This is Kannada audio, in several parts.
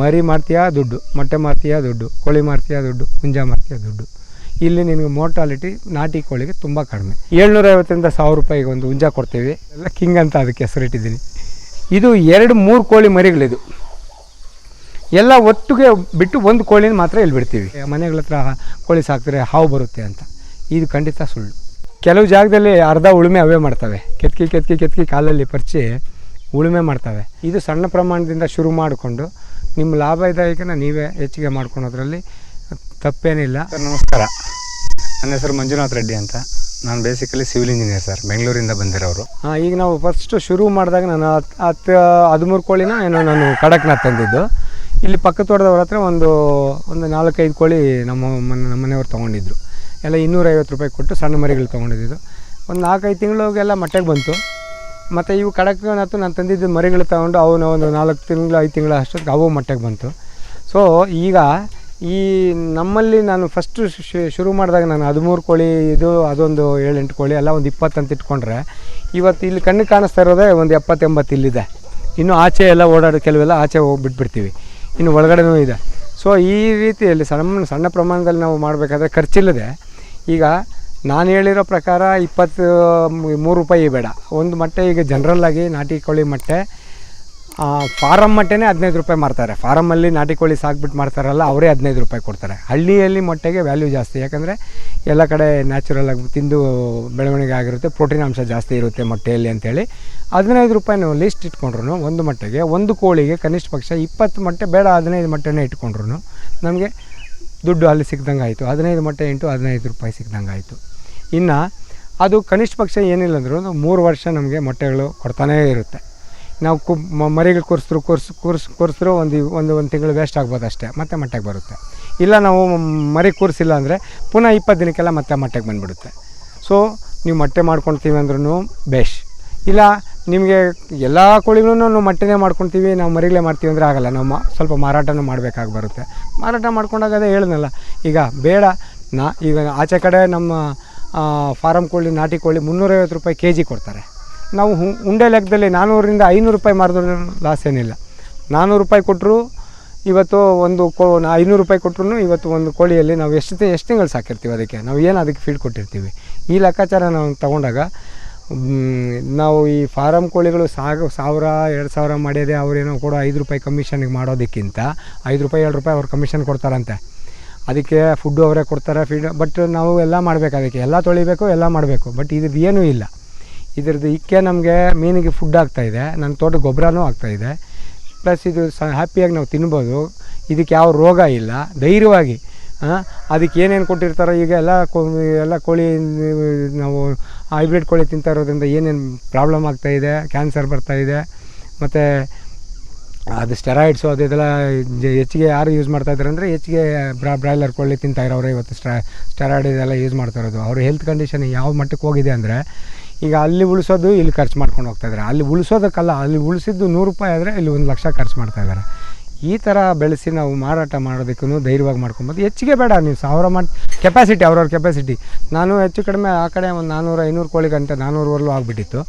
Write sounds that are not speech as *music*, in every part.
ಮರಿ ಮಾಡ್ತೀಯಾ ದುಡ್ಡು, ಮೊಟ್ಟೆ ಮಾರ್ತೀಯಾ ದುಡ್ಡು, ಕೋಳಿ ಮಾರ್ತೀಯಾ ದುಡ್ಡು, ಹುಂಜ ಮಾರ್ತೀಯಾ ದುಡ್ಡು. ಇಲ್ಲಿ ನಿಮಗೆ ಮೋರ್ಟಾಲಿಟಿ ನಾಟಿ ಕೋಳಿಗೆ ತುಂಬ ಕಡಿಮೆ. ಏಳ್ನೂರೈವತ್ತರಿಂದ ಸಾವಿರ ರೂಪಾಯಿಗೆ ಒಂದು ಹುಂಜ ಕೊಡ್ತೀವಿ. ಎಲ್ಲ ಕಿಂಗ್ ಅಂತ ಅದಕ್ಕೆ ಹೆಸರಿಟ್ಟಿದ್ದೀನಿ. ಇದು ಎರಡು ಮೂರು ಕೋಳಿ ಮರಿಗಳಿದು. ಎಲ್ಲ ಒಟ್ಟಿಗೆ ಬಿಟ್ಟು ಒಂದು ಕೋಳಿನ ಮಾತ್ರ ಇಲ್ಲಿ ಬಿಡ್ತೀವಿ. ಮನೆಗಳ ಹತ್ರ ಕೋಳಿ ಸಾಕ್ತಾರೆ ಹಾವು ಬರುತ್ತೆ ಅಂತ. ಇದು ಖಂಡಿತ ಸುಳ್ಳು. ಕೆಲವು ಜಾಗದಲ್ಲಿ ಅರ್ಧ ಉಳುಮೆ ಅವೇ ಮಾಡ್ತವೆ. ಕೆತ್ಕಿ ಕೆತ್ಕಿ ಕೆತ್ಕಿ ಕಾಲಲ್ಲಿ ಪರಿಚಿ ಉಳುಮೆ ಮಾಡ್ತವೆ. ಇದು ಸಣ್ಣ ಪ್ರಮಾಣದಿಂದ ಶುರು ಮಾಡಿಕೊಂಡು ನಿಮ್ಮ ಲಾಭದಾಯಕನ ನೀವೇ ಹೆಚ್ಚಿಗೆ ಮಾಡ್ಕೊಳೋದ್ರಲ್ಲಿ ತಪ್ಪೇನಿಲ್ಲ. ಸರ್ ನಮಸ್ಕಾರ. ನನ್ನ ಹೆಸರು ಮಂಜುನಾಥ್ ರೆಡ್ಡಿ ಅಂತ. ನಾನು ಬೇಸಿಕಲಿ ಸಿವಿಲ್ ಇಂಜಿನಿಯರ್ ಸರ್ ಬೆಂಗಳೂರಿಂದ ಬಂದಿರೋರು. ಹಾಂ ಈಗ ನಾವು ಫಸ್ಟು ಶುರು ಮಾಡಿದಾಗ ನಾನು ಹತ್ತು ಹತ್ತು ಹದಿಮೂರು ಕೋಳಿನ ಏನೋ ನಾನು ಕಡಕ್ನಾಥ್ ತಂದಿದ್ದು. ಇಲ್ಲಿ ಪಕ್ಕ ತೋಟದವ್ರ ಹತ್ರ ಒಂದು ಒಂದು ನಾಲ್ಕೈದು ಕೋಳಿ ನಮ್ಮ ಮನೆ ನಮ್ಮ ಮನೆಯವ್ರು ತೊಗೊಂಡಿದ್ರು. ಎಲ್ಲ ಇನ್ನೂರೈವತ್ತು ರೂಪಾಯಿ ಕೊಟ್ಟು ಸಣ್ಣ ಮರಿಗಳು ತೊಗೊಂಡಿದ್ದು. ಒಂದು ನಾಲ್ಕೈದು ತಿಂಗಳಿಗೆಲ್ಲ ಮಟ್ಟೆಗೆ ಬಂತು. ಮತ್ತು ಇವು ಕಡಕ್ನಾಥ್ ನಾನು ತಂದಿದ್ದು ಮರಿಗಳು ತಗೊಂಡು ಅವನು ಒಂದು ನಾಲ್ಕು ತಿಂಗಳು, ಐದು ತಿಂಗಳು ಅಷ್ಟೊತ್ತಿಗೆ ಅವು ಮಟ್ಟಕ್ಕೆ ಬಂತು. ಸೊ ಈಗ ಈ ನಮ್ಮಲ್ಲಿ ನಾನು ಫಸ್ಟು ಶುರು ಮಾಡಿದಾಗ ನಾನು ಹದಿಮೂರು ಕೋಳಿ ಇದು, ಅದೊಂದು ಏಳೆಂಟು ಕೋಳಿ, ಎಲ್ಲ ಒಂದು ಇಪ್ಪತ್ತು ಅಂತ ಇಟ್ಕೊಂಡ್ರೆ, ಇವತ್ತು ಇಲ್ಲಿ ಕಣ್ಣು ಕಾಣಿಸ್ತಾ ಇರೋದೇ ಒಂದು ಎಪ್ಪತ್ತೆಂಬತ್ತು ಇಲ್ಲಿದೆ. ಇನ್ನು ಆಚೆ ಎಲ್ಲ ಓಡಾಡೋ ಕೆಲವೆಲ್ಲ ಆಚೆ ಹೋಗಿಬಿಟ್ಬಿಡ್ತೀವಿ ಇನ್ನು ಒಳಗಡೆನೂ ಇದೆ. ಸೊ ಈ ರೀತಿಯಲ್ಲಿ ಸಣ್ಣ ಸಣ್ಣ ಪ್ರಮಾಣದಲ್ಲಿ ನಾವು ಮಾಡಬೇಕಾದ್ರೆ ಖರ್ಚಿಲ್ಲದೆ ಈಗ ನಾನು ಹೇಳಿರೋ ಪ್ರಕಾರ ಇಪ್ಪತ್ತು, ಮೂರು ರೂಪಾಯಿ ಬೇಡ. ಒಂದು ಮೊಟ್ಟೆ ಈಗ ಜನರಲ್ಲಾಗಿ ನಾಟಿ ಕೋಳಿ ಮೊಟ್ಟೆ ಫಾರಮ್ ಮೊಟ್ಟೆನೇ ಹದಿನೈದು ರೂಪಾಯಿ ಮಾರ್ತಾರೆ. ಫಾರಮಲ್ಲಿ ನಾಟಿ ಕೋಳಿ ಸಾಕ್ಬಿಟ್ಟು ಮಾಡ್ತಾರಲ್ಲ ಅವರೇ ಹದಿನೈದು ರೂಪಾಯಿ ಕೊಡ್ತಾರೆ. ಹಳ್ಳಿಯಲ್ಲಿ ಮೊಟ್ಟೆಗೆ ವ್ಯಾಲ್ಯೂ ಜಾಸ್ತಿ. ಯಾಕಂದರೆ ಎಲ್ಲ ಕಡೆ ನ್ಯಾಚುರಲ್ ಆಗಿ ತಿಂದು ಬೆಳವಣಿಗೆ ಆಗಿರುತ್ತೆ ಪ್ರೋಟೀನ್ ಅಂಶ ಜಾಸ್ತಿ ಇರುತ್ತೆ ಮೊಟ್ಟೆಯಲ್ಲಿ ಅಂತೇಳಿ. ಹದಿನೈದು ರೂಪಾಯಿ ನಾವು ಲೀಸ್ಟ್ ಇಟ್ಕೊಂಡ್ರು ಒಂದು ಮೊಟ್ಟೆಗೆ, ಒಂದು ಕೋಳಿಗೆ ಕನಿಷ್ಠ ಪಕ್ಷ ಇಪ್ಪತ್ತು ಮೊಟ್ಟೆ, ಬೇಡ ಹದಿನೈದು ಮೊಟ್ಟೆನೇ ಇಟ್ಕೊಂಡ್ರು ನಮಗೆ ದುಡ್ಡು ಅಲ್ಲಿ ಸಿಕ್ದಂಗೆ ಆಯಿತು ಹದಿನೈದು ಮೊಟ್ಟೆ ಇಂಟು ಹದಿನೈದು ರೂಪಾಯಿ ಸಿಕ್ದಂಗೆ ಆಯಿತು ಇನ್ನು ಅದು ಕನಿಷ್ಠ ಪಕ್ಷ ಏನಿಲ್ಲ ಅಂದರೂ ಒಂದು ಮೂರು ವರ್ಷ ನಮಗೆ ಮೊಟ್ಟೆಗಳು ಕೊಡ್ತಾನೇ ಇರುತ್ತೆ. ನಾವು ಕು ಮರಿಗಳು ಕೂರಿಸಿದ್ರು ಕೂರ್ಸ್ ಕೂರ್ಸ್ ಕೂರಿಸಿದ್ರು ಒಂದು ಒಂದು ಒಂದು ತಿಂಗಳು ವೇಸ್ಟ್ ಆಗ್ಬೋದು ಅಷ್ಟೇ, ಮತ್ತೆ ಮೊಟ್ಟೆಗೆ ಬರುತ್ತೆ. ಇಲ್ಲ ನಾವು ಮರಿ ಕೂರಿಸಿಲ್ಲ ಅಂದರೆ ಪುನಃ ಇಪ್ಪತ್ತು ದಿನಕ್ಕೆಲ್ಲ ಮತ್ತೆ ಮೊಟ್ಟೆಗೆ ಬಂದುಬಿಡುತ್ತೆ. ಸೊ ನೀವು ಮೊಟ್ಟೆ ಮಾಡ್ಕೊಳ್ತೀವಿ ಅಂದ್ರೂ ಬೇಷ್ ಇಲ್ಲ, ನಿಮಗೆ ಎಲ್ಲ ಕೋಳಿಗಳನ್ನು ನಾವು ಮೊಟ್ಟೆನೇ ಮಾಡ್ಕೊಳ್ತೀವಿ ನಾವು ಮರಿಗಳೇ ಮಾಡ್ತೀವಿ ಅಂದರೆ ಆಗಲ್ಲ. ನಾವು ಮಾ- ಸ್ವಲ್ಪ ಮಾರಾಟನೂ ಮಾಡಬೇಕಾಗಿ ಬರುತ್ತೆ. ಮಾರಾಟ ಮಾಡ್ಕೊಂಡಾಗ ಅದೇ ಹೇಳಿದ್ನಲ್ಲ ಈಗ ಬೇಡ, ನಾ, ಈಗ ಆಚೆ ಕಡೆ ನಮ್ಮ ಫಾರಮ್ ಕೋಳಿ, ನಾಟಿ ಕೋಳಿ ಮುನ್ನೂರೈವತ್ತು ರೂಪಾಯಿ ಕೆ ಜಿ ಕೊಡ್ತಾರೆ. ನಾವು ಹು- ಉಂಡೆ ಲೆಕ್ಕದಲ್ಲಿ ನಾನ್ನೂರರಿಂದ ಐನೂರು ರೂಪಾಯಿ ಮಾರಿದ್ರು ಲಾಸ್ ಏನಿಲ್ಲ. ನಾನ್ನೂರು ರೂಪಾಯಿ ಕೊಟ್ಟರು ಇವತ್ತು ಒಂದು ಕೋ ಐನೂರು ರೂಪಾಯಿ ಕೊಟ್ಟರು ಇವತ್ತು ಒಂದು ಕೋಳಿಯಲ್ಲಿ ನಾವು ಎಷ್ಟು ಎಷ್ಟು ತಿಂಗಳು ಸಾಕಿರ್ತೀವಿ ಅದಕ್ಕೆ. ನಾವು ಏನು ಅದಕ್ಕೆ ಫೀಡ್ ಕೊಟ್ಟಿರ್ತೀವಿ. ಈ ಲೆಕ್ಕಾಚಾರ ನಾವು ತಗೊಂಡಾಗ ನಾವು ಈ ಫಾರಮ್ ಕೋಳಿಗಳು ಸಾಗ ಸಾವಿರ, ಎರಡು ಸಾವಿರ ಮಾಡಿದೆ ಅವ್ರೇನೋ ಕೊಡೋ ಐದು ರೂಪಾಯಿ ಕಮಿಷನ್ಗೆ ಮಾಡೋದಕ್ಕಿಂತ ಐದು ರೂಪಾಯಿ ಎರಡು ರೂಪಾಯಿ ಅವ್ರು ಕಮಿಷನ್ ಕೊಡ್ತಾರಂತೆ. ಅದಕ್ಕೆ ಫುಡ್ಡು ಅವರೇ ಕೊಡ್ತಾರೆ ಫೀಡ್ ಬಟ್ ನಾವು ಎಲ್ಲ ಮಾಡಬೇಕು ಅದಕ್ಕೆ. ಎಲ್ಲ ತೊಳಿಬೇಕು, ಎಲ್ಲ ಮಾಡಬೇಕು. ಬಟ್ ಇದ್ರದ್ದು ಏನೂ ಇಲ್ಲ. ಇದ್ರದ್ದು ಇಕ್ಕೆ ನಮಗೆ ಮೀನಿಗೆ ಫುಡ್ ಆಗ್ತಾಯಿದೆ ನನ್ನ ತೋಟ ಗೊಬ್ಬರನೂ ಆಗ್ತಾಯಿದೆ ಪ್ಲಸ್ ಇದು. ಸ ಹ್ಯಾಪಿಯಾಗಿ ನಾವು ತಿನ್ಬೋದು. ಇದಕ್ಕೆ ಯಾವ ರೋಗ ಇಲ್ಲ. ಧೈರ್ಯವಾಗಿ ಅದಕ್ಕೆ ಏನೇನು ಕೊಟ್ಟಿರ್ತಾರೋ ಈಗ ಎಲ್ಲ ಕೋ, ಎಲ್ಲ ಕೋಳಿ, ನಾವು ಹೈಬ್ರಿಡ್ ಕೋಳಿ ತಿಂತಾ ಇರೋದ್ರಿಂದ ಏನೇನು ಪ್ರಾಬ್ಲಮ್ ಆಗ್ತಾಯಿದೆ ಕ್ಯಾನ್ಸರ್ ಬರ್ತಾಯಿದೆ ಮತ್ತು ಅದು ಸ್ಟೆರಾಯ್ಡ್ಸು ಅದು ಇದೆಲ್ಲ ಹೆಚ್ಚಿಗೆ ಯಾರು ಯೂಸ್ ಮಾಡ್ತಾ ಇದ್ದಾರೆ ಅಂದರೆ ಹೆಚ್ಚಿಗೆ ಬ್ರಾ, ಬ್ರಾಯ್ಲರ್ ಕೋಳಿ ತಿಂತಾ ಇರೋರು ಇವತ್ತು ಸ್ಟ್ರಾ ಸ್ಟೆರಾಯ್ಡ್ ಇದೆಲ್ಲ ಯೂಸ್ ಮಾಡ್ತಾ ಇರೋದು. ಅವ್ರ ಹೆಲ್ತ್ ಕಂಡೀಷನ್ ಯಾವ ಮಟ್ಟಕ್ಕೆ ಹೋಗಿದೆ ಅಂದರೆ ಈಗ ಅಲ್ಲಿ ಉಳಿಸೋದು ಇಲ್ಲಿ ಖರ್ಚು ಮಾಡ್ಕೊಂಡು ಹೋಗ್ತಾ ಇದ್ದಾರೆ. ಅಲ್ಲಿ ಉಳಿಸೋದಕ್ಕಲ್ಲ, ಅಲ್ಲಿ ಉಳಿಸಿದ್ದು ನೂರು ರೂಪಾಯಿ ಆದರೆ ಇಲ್ಲಿ ಒಂದು ಲಕ್ಷ ಖರ್ಚು ಮಾಡ್ತಾ ಇದ್ದಾರೆ. ಈ ಥರ ಬೆಳೆಸಿ ನಾವು ಮಾರಾಟ ಮಾಡೋದಕ್ಕೂ ಧೈರ್ಯವಾಗಿ ಮಾಡ್ಕೊಬೋದು, ಹೆಚ್ಚಿಗೆ ಬೇಡ ನೀವು ಸಾವಿರ ಮಾಡಿ ಕೆಪಾಸಿಟಿ ಅವ್ರವ್ರ ಕೆಪಾಸಿಟಿ ನಾನು ಹೆಚ್ಚು ಕಡಿಮೆ ಆ ಕಡೆ ಒಂದು ನಾನ್ನೂರು ಐನೂರು ಕೋಳಿ ಗಂಟೆ ನಾನ್ನೂರವರೆಲ್ಲೂ ಆಗಿಬಿಟ್ಟಿತ್ತು.